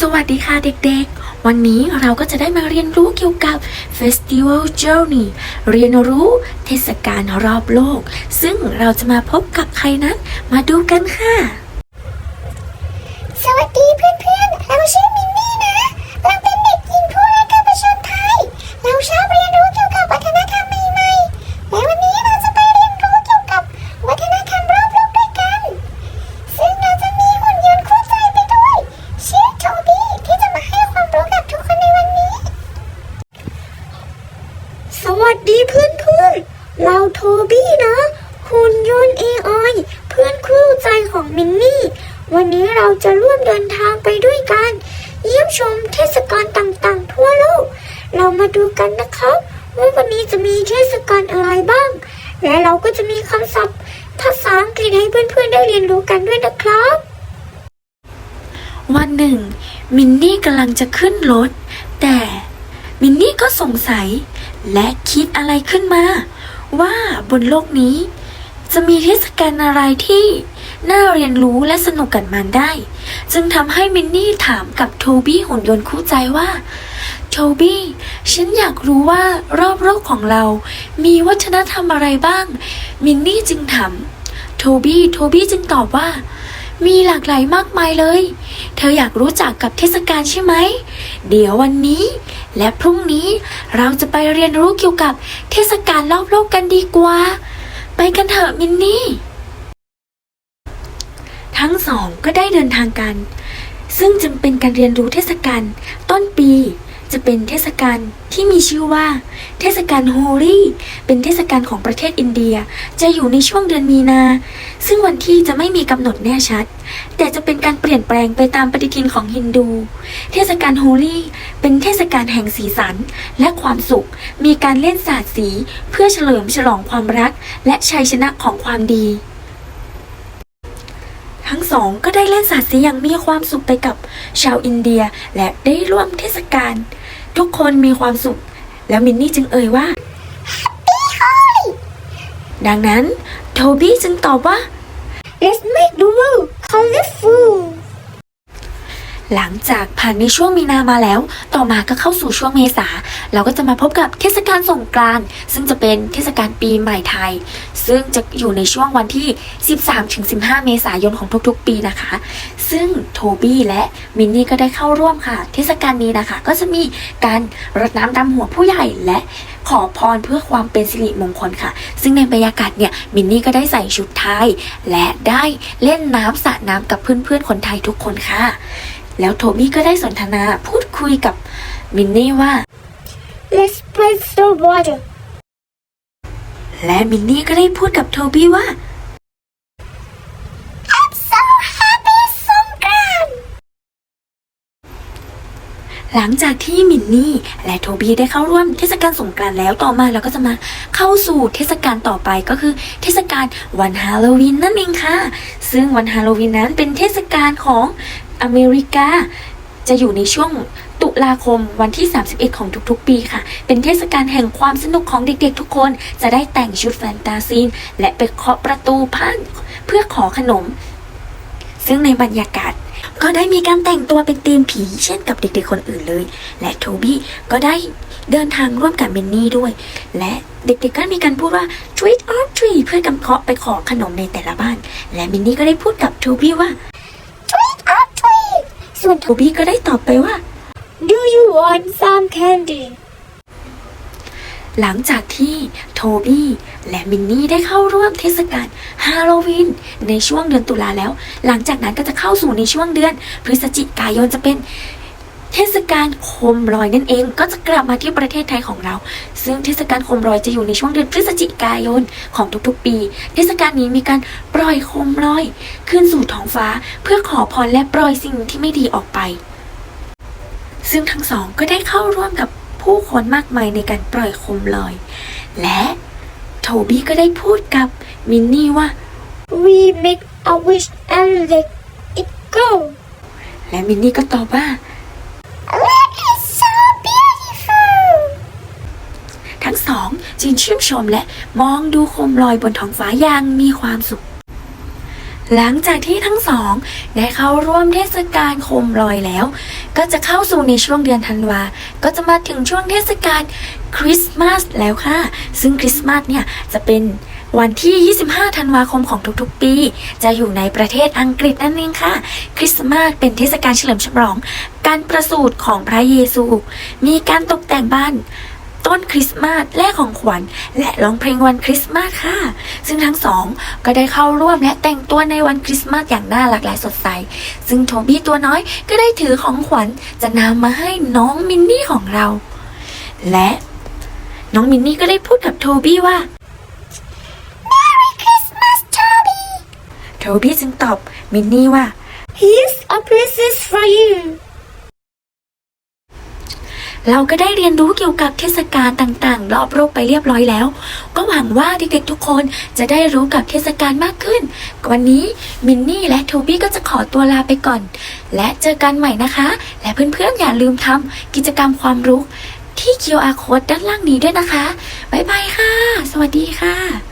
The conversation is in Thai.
สวัสดีค่ะเด็กๆ วันนี้เราก็จะได้มาเรียนรู้เกี่ยวกับ Festival Journey เรียนรู้เทศกาลรอบโลก ซึ่งเราจะมาพบกับใครนั้น มาดูกันค่ะ สวัสดีเพื่อนๆเราโทบี้นะหุ่นยนต์ AI เพื่อนคู่ใจของมินนี่ วันนี้เราจะร่วมเดินทางไปด้วยกัน เยี่ยมชมเทศกาลต่างๆ ทั่วโลก เรามาดูกันนะครับว่าวันนี้จะมีเทศกาลอะไรบ้าง และเราก็จะมีคำศัพท์ภาษาอังกฤษให้เพื่อนๆได้เรียนรู้กันด้วยนะครับ วันหนึ่ง มินนี่กำลังจะขึ้นรถ แต่มินนี่ก็สงสัย และคิดอะไรขึ้นมา ว่าบนโลกนี้ จะมีเทศกาลอะไรที่น่าเรียนรู้และสนุกกับมันได้ จึงทำให้มินนี่ถามกับโทบี้หุ่นยนต์คู่ใจว่าโทบี้ฉันอยากรู้ว่ารอบโลกของเรา มีวัฒนธรรมอะไรบ้าง มินนี่จึงถามโทบี้โทบี้จึงตอบว่า มีหลากหลายมากมายเลย เธออยากรู้จักกับเทศกาลใช่ไหม เดี๋ยววันนี้ และพรุ่งนี้เราจะไปเรียนรู้เกี่ยวกับเทศกาลรอบโลกกันดีกว่า ไปกันเถอะมินนี่ ทั้งสองก็ได้เดินทางกัน ซึ่งจึงเป็นการเรียนรู้เทศกาลต้นปี จะเป็นเทศกาลที่มีชื่อว่า เทศกาลโฮลี่เป็นเทศกาลของประเทศอินเดีย จะอยู่ในช่วงเดือนมีนา ซึ่งวันที่จะไม่มีกำหนดแน่ชัด แต่จะเป็นการเปลี่ยนแปลงไปตามปฏิทินของฮินดู เทศกาลโฮลี่เป็นเทศกาลแห่งสีสัน และความสุข มีการเล่นสาดสี เพื่อเฉลิมฉลองความรัก และชัยชนะของความดีทั้งสองก็ได้เล่นสาดสีอย่างมีความสุขไปกับชาวอินเดียและได้ร่วมเทศกาล ทุกคนมีความสุข แล้วมินนี่จึงเอ่ยว่า ดังนั้น โทบี้จึงตอบว่า Let's make the world colorful หลังจากผ่านในช่วงมีนามาแล้ว ต่อมาก็เข้าสู่ช่วงเมษา เราก็จะมาพบกับเทศกาลสงกรานต์ซึ่งจะเป็นเทศกาลปีใหม่ไทย ซึ่งจะอยู่ในช่วงวันที่ 13-15 เมษายนของทุกๆ ปีนะคะ ซึ่งโทบี้และมินนี่ก็ได้เข้าร่วมค่ะ เทศกาลนี้นะคะ ก็จะมีการรดน้ำดำหัวผู้ใหญ่และขอพรเพื่อความเป็นสิริมงคลค่ะ ซึ่งในบรรยากาศเนี่ยมินนี่ก็ได้ใส่ชุดไทย และได้เล่นน้ำสระน้ำกับเพื่อนๆคนไทยทุกคนค่ะ แล้วโทบี้ก็ได้สนทนาพูดคุยกับมินนี่ว่า Let's spread the water และมินนี่ก็ได้พูดกับโทบี้ว่า I'm so happy สงกรานต์หลังจากที่มินนี่และโทบี้ได้เข้าร่วมเทศกาลสงกรานต์แล้วต่อมาเราก็จะมาเข้าสู่เทศกาลต่อไปก็คือเทศกาลวันฮาโลวีนนั่นเองค่ะ ซึ่งวันฮาโลวีนนั้นเป็นเทศกาลของ อเมริกา จะอยู่ในช่วงตุลาคมวันที่ 31 ของทุกๆ ปีค่ะ เป็นเทศกาลแห่งความสนุกของเด็กๆ ทุกคน จะได้แต่งชุดแฟนตาซีน และไปเคาะประตูผ่านเพื่อขอขนม ซึ่งในบรรยากาศก็ได้มีการแต่งตัวเป็นธีมผีเช่นกับเด็กๆ คนอื่นเลย และโทบี้ก็ได้เดินทางร่วมกับมินนี่ด้วย และเด็กๆ ก็มีการพูดว่า treat or treat เพื่อกำเคาะไปขอขนมในแต่ละบ้าน และมินนี่ก็ได้พูดกับโทบี้ว่า Tweet or tweet ส่ วนโทบี้ก็ได้ตอบไปว่า Do you want some candy หลังจากที่โทบี้และมินนี่ได้เข้าร่วมเทศกาลฮาโลวีนในช่วงเดือนตุลาแล้ว หลังจากนั้นก็จะเข้าสู่ในช่วงเดือน พฤศจิกายนจะเป็น เทศกาลโคมลอยนั่นเองก็จะกลับมาที่ประเทศไทยของเรา ซึ่งเทศกาลโคมลอยจะอยู่ในช่วงเดือนพฤศจิกายนของทุกๆปี เทศกาลนี้มีการปล่อยโคมลอยขึ้นสู่ท้องฟ้าเพื่อขอพรและปล่อยสิ่งที่ไม่ดีออกไป ซึ่งทั้งสองก็ได้เข้าร่วมกับผู้คนมากมายในการปล่อยโคมลอย และโทบี้ก็ได้พูดกับมินนี่ว่า We make a wish and let it go และมินนี่ก็ตอบว่า จึงชื่นชมและมองดูโคมลอยบนท้องฟ้าอย่างมีความสุข หลังจากที่ทั้งสองได้เข้าร่วมเทศกาลโคมลอยแล้ว ก็จะเข้าสู่ในช่วงเดือนธันวา ก็จะมาถึงช่วงเทศกาลคริสต์มาสแล้วค่ะ ซึ่งคริสต์มาสเนี่ยจะเป็นวันที่ 25 ธันวาคมของทุกๆ ปี จะอยู่ในประเทศอังกฤษนั่นเองค่ะ คริสต์มาสเป็นเทศกาลเฉลิมฉลอง การประสูติของพระเยซู มีการตกแต่งบ้าน ต้นคริสต์มาสและของขวัญ และร้องเพลงวันคริสต์มาสค่ะ ซึ่งทั้งสองก็ได้เข้าร่วมและแต่งตัวในวันคริสต์มาสอย่างน่ารักและสดใส ซึ่งโทบี้ตัวน้อยก็ได้ถือของขวัญจะนำมาให้น้องมินนี่ของเรา และน้องมินนี่ก็ได้พูดกับโทบี้ว่า Merry Christmas Toby โทบี้จึงตอบมินนี่ว่า Here's a present for you เราก็ได้เรียนรู้เกี่ยวกับเทศกาลต่างๆ รอบโลกไปเรียบร้อยแล้ว ก็หวังว่าเด็กๆทุกคนจะได้รู้กับเทศกาลมากขึ้น วันนี้มินนี่และโทบี้ก็จะขอตัวลาไปก่อน และเจอกันใหม่นะคะ และเพื่อนๆอย่าลืมทำกิจกรรมความรู้ที่ QR code ด้านล่างนี้ด้วยนะคะ บ๊ายบายค่ะ สวัสดีค่ะ